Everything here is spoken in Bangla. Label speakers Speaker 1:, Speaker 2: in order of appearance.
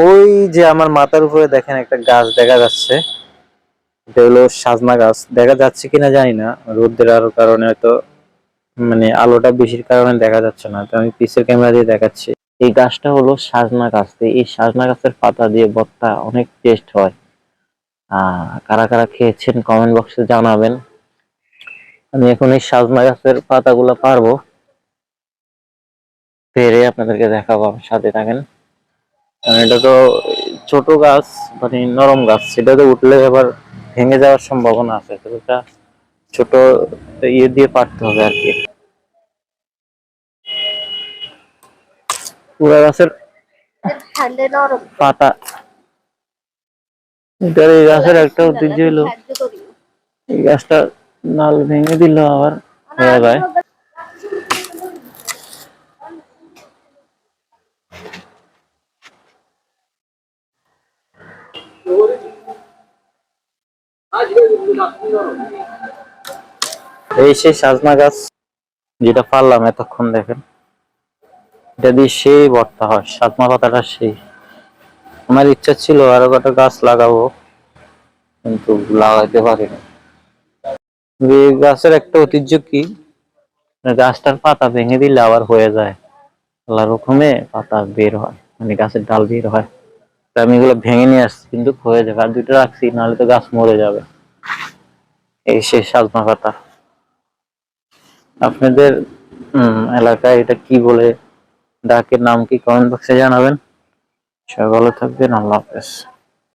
Speaker 1: ওই যে আমার মাথার উপরে দেখেন একটা গাছ দেখা যাচ্ছে। এটা হলো সাজনা গাছ। দেখা যাচ্ছে কিনা জানি না। রোদের আলোর কারণে হয়তো মানে আলোটা বেশির কারণে দেখা যাচ্ছে না। তো আমি পিসের ক্যামেরা দিয়ে দেখাচ্ছি। এই গাছটা হলো সাজনা গাছ। এই সাজনা গাছের পাতা দিয়ে ভর্তা অনেক টেস্ট হয়। কারা কারা খেয়েছেন কমেন্ট বক্সে জানাবেন। আমি এখন এই সাজনা গাছের পাতাগুলো পারব। পেরে আপনাদেরকে দেখাবো। সাথে থাকেন। এটা তো ছোট গাছ মানে নরম গাছ সেটা তো উঠলে আবার ভেঙে যাওয়ার সম্ভাবনা আছে তো এটা ছোট ইয়ে দিয়ে পারতে হবে আর কি। পুরা গাছের পাতা। এটার এই গাছের একটা ঐতিহ্য হলো এই গাছটা নাল ভেঙে দিল আবার হয়ে যায়। এই সেই সাজনা গাছ যেটা পারলাম এতক্ষণ দেখেন। এটা দিয়ে সেই ভর্তা হয়, সাজনা পাতাটা সেই। আমার ইচ্ছা ছিল আরও কটা গাছ লাগাবো, কিন্তু লাগাইতে পারিনি। গাছের একটা ঐতিহ্য কি? মানে গাছটার পাতা ভেঙে দিলে আবার হয়ে যায়। আল্লাহ রকমে পাতা বের হয় মানে গাছের ডাল বের হয়। আমি এগুলো ভেঙে নিয়ে আসছি, কিন্তু হয়ে যাবে। আর দুটো রাখছি, নাহলে তো গাছ মরে যাবে। এই শেষ সাজনা পাতা আপনাদের এলাকায় এটা কি বলে, ডাকের নাম কি কমেন্ট বক্সে জানাবেন। সবাই ভালো থাকবেন, আল্লাহ হাফেজ।